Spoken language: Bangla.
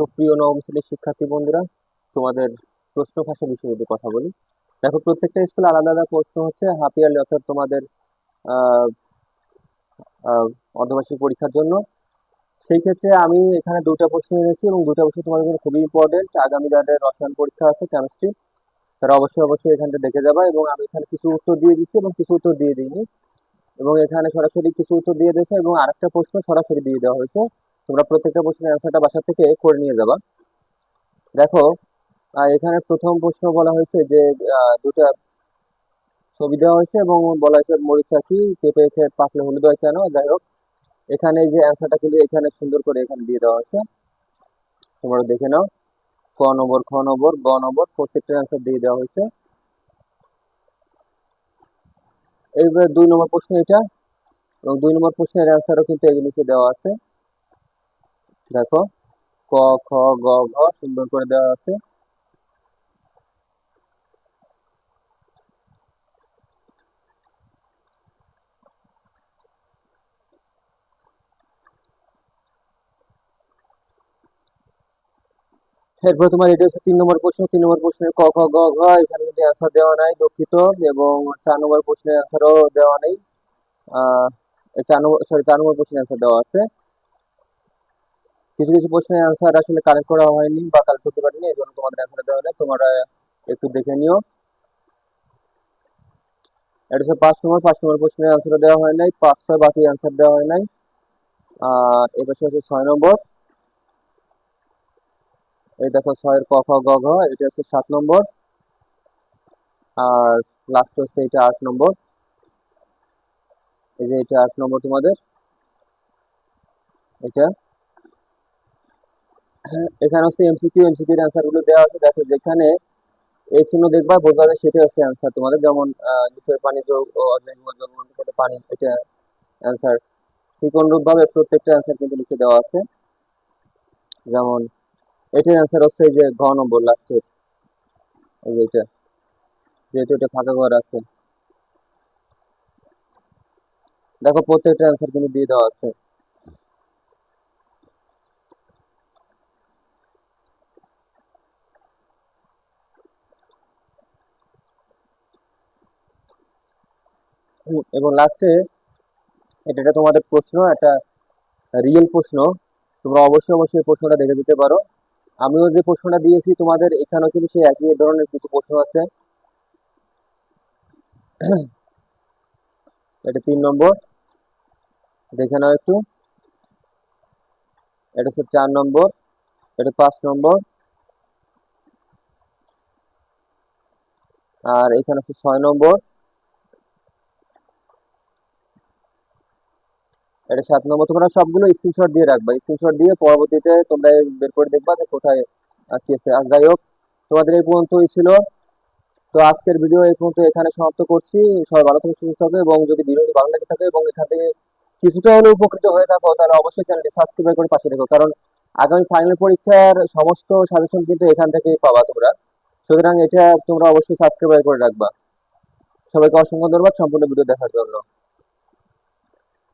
সুপ্রিয় নবম শ্রেণির শিক্ষার্থী বন্ধুরা, তোমাদের প্রশ্ন ফাঁসা বিষয়ে যদি কথা বলি। দেখো, প্রত্যেকটা স্কুলে আলাদা আলাদা প্রশ্ন হচ্ছে। হাফ ইয়ারলি অর্থাৎ তোমাদের অর্ধবার্ষিক পরীক্ষার জন্য। সেই ক্ষেত্রে আমি এখানে দুটা প্রশ্ন এনেছি এবং দুটো প্রশ্ন তোমাদের জন্য খুবই ইম্পর্টেন্ট আগামী যাদের রসায়ন পরীক্ষা আছে কেমিস্ট্রি তারা অবশ্যই অবশ্যই এখানটা দেখে যাবা এবং আমি এখানে কিছু উত্তর দিয়ে দিচ্ছি এবং কিছু উত্তর দিয়ে দিইনি। এবং এখানে সরাসরি কিছু উত্তর দিয়ে দিয়েছে এবং আরেকটা প্রশ্ন সরাসরি দিয়ে দেওয়া হয়েছে। তোমরা প্রত্যেকটা প্রশ্নের অ্যান্সারটা বাসা থেকে করে নিয়ে যাবা। দেখো এখানে প্রথম প্রশ্ন বলা হয়েছে যে দুটা ছবি দেওয়া হয়েছে এবং বলা হয়েছে, মরিচা কি, পেঁপে খেয়ে পাকলে হলুদ হয় কেন? যাই হোক, এখানে যে অ্যান্সারটা কিন্তু এখানে সুন্দর করে এখানে দিয়ে দেওয়া হয়েছে। তোমরা দেখে নাও, ক নম্বর, খ নম্বর, গ নম্বর, প্রত্যেকটা অ্যান্সার দিয়ে দেওয়া হয়েছে। এইবার দুই নম্বর প্রশ্ন এটা, এবং দুই নম্বর প্রশ্নের অ্যান্সারও কিন্তু এর নিচে দেওয়া আছে। দেখো, ক, খ, গ, ঘ সুন্দর করে দেওয়া আছে। এরপর তোমার এটা হচ্ছে তিন নম্বর প্রশ্ন। তিন নম্বর প্রশ্নের ক, খ, গ, ঘ, এখানে কিন্তু অ্যান্সার দেওয়া নাই, দুঃখিত, এবং চার নম্বর প্রশ্নের অ্যান্সারও দেওয়া নেই। চার নম্বর সরি চার নম্বর প্রশ্নের অ্যান্সার দেওয়া আছে। কিছু কিছু প্রশ্নের অ্যান্সার আসলে কালেক্ট করা হয়নি বা কালেক্ট করতে পারিনি, এই জন্য তোমাদের অ্যান্সার দেওয়া নেই তোমরা একটু দেখে নিও। এটা হচ্ছে পাঁচ নম্বর পাঁচ নম্বর প্রশ্নের অ্যান্সার দেওয়া হয় নাই, পাঁচ ছয় বাকি অ্যান্সার দেওয়া হয় নাই। আর এবার হচ্ছে ছয় নম্বর। এই দেখো ছয়ের ক, খ, গ, ঘ, এটা হচ্ছে সাত নম্বর। আর লাস্ট হচ্ছে এটা আট নম্বর। এই যে এটা আট নম্বর তোমাদের। এটা এখানে হচ্ছে এমসিকিউ গুলো দেওয়া আছে। দেখো, যেখানে এই চিহ্ন দেখবা, বোঝা হচ্ছে তোমাদের যেমন নিচের পানি যোগ পানি, এটা অ্যান্সার প্রত্যেকটা কিন্তু নিচে দেওয়া আছে। যেমন, এটার হচ্ছে যে ঘ নম্বর লাস্টের এই যে এটা, যেহেতু এটা ফাঁকা ঘর আছে। দেখো, প্রত্যেকটা অ্যান্সার কিন্তু দিয়ে দেওয়া আছে। এবং লাস্টে এটা তোমাদের প্রশ্ন, একটা রিয়েল প্রশ্ন, তোমরা অবশ্যই অবশ্যই প্রশ্নটা দেখে দিতে পারো। আমিও যে প্রশ্নটা দিয়েছি, তোমাদের এখানেও কিন্তু সেই একই ধরনের কিছু প্রশ্ন আছে। এটা তিন নম্বর। দেখে নাও একটু। এটা হচ্ছে চার নম্বর। এটা পাঁচ নম্বর। আর এখানে হচ্ছে ছয় নম্বর। এটা সাত নম্বর। তোমরা সবগুলো স্ক্রিনশট দিয়ে রাখবা। স্ক্রিনশট দিয়ে পরবর্তীতে তোমরা বের করে দেখবা যে কোথায় আছে। আর যাই হোক, তোমাদের এই পর্যন্তই ছিল। তো আজকের ভিডিও এই পর্যন্ত এখানে সমাপ্ত করছি। সবাই ভালো থেকে, সুস্থ থাকো এবং যদি ভিডিওটি ভালো লেগে থাকে এবং এখান থেকে কিছুটা হলেও উপকৃত হয়ে থাকো, তাহলে অবশ্যই চ্যানেলটি সাবস্ক্রাইব করে পাশে রেখো কারণ আগামী ফাইনাল পরীক্ষার সমস্ত সাজেশন কিন্তু এখান থেকেই পাবা তোমরা। সুতরাং এটা তোমরা অবশ্যই সাবস্ক্রাইব করে রাখবা। সবাইকে অসংখ্য ধন্যবাদ। সম্পূর্ণ ভিডিও দেখার জন্য।